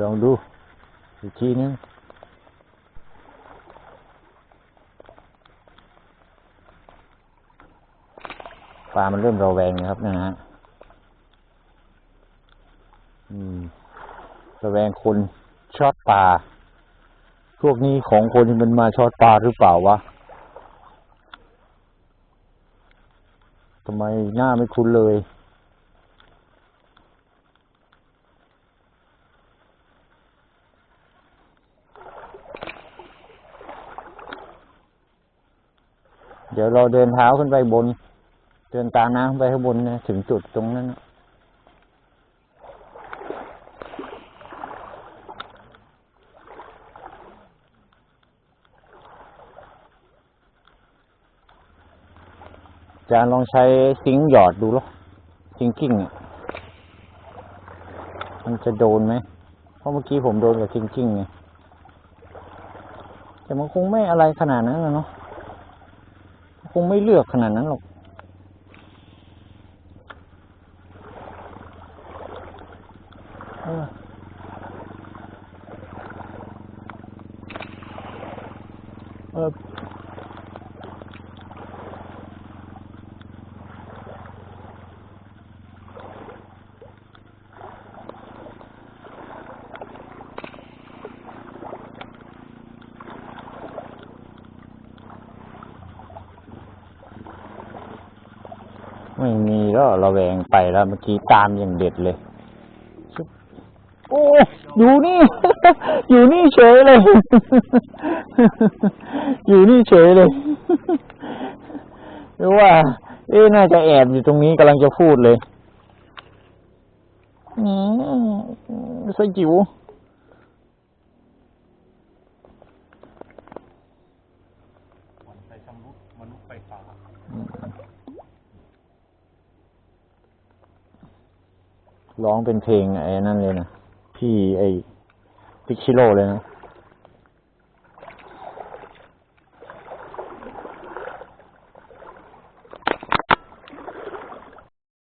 ลองดูอีกทีนึงปลามันเริ่มระแวงนะครับนะฮะอืมระแวงคนช็อตปลาพวกนี้ของคนมันมาช็อตปลาหรือเปล่าวะทำไมหน้าไม่คุ้นเลย เดี๋ยวเราเดินเท้าขึ้นไปบน เดินตาน้ำขึ้นไปข้างบนนะถึงจุดตรงนั้นนะอาจารย์ลองใช้ซิงหยอดดูหรอซิงกิ้งอะมันจะโดนไหม เพราะเมื่อกี้ผมโดนกับซิงกิ้งไงแต่มันคงไม่อะไรขนาดนั้นนะเนาะ คงไม่เลือกขนาดนั้นหรอก เออ ไม่มีแล้วระแวงไปแล้วเมื่อกี้ตามอย่างเด็ดเลย โอ้อยู่นี่ อยู่นี่เฉยเลย อยู่นี่เฉยเลยหรือว่า เอ๊ะน่าจะแอบอยู่ตรงนี้กำลังจะพูดเลยอืมไส้จิ๋ว มันไปชำรุดมนุษย์ไฟฟ้า ร้องเป็นเพลงไอ้นั่นเลยนะ พี่ไอ้พิกชิโร่เลยนะ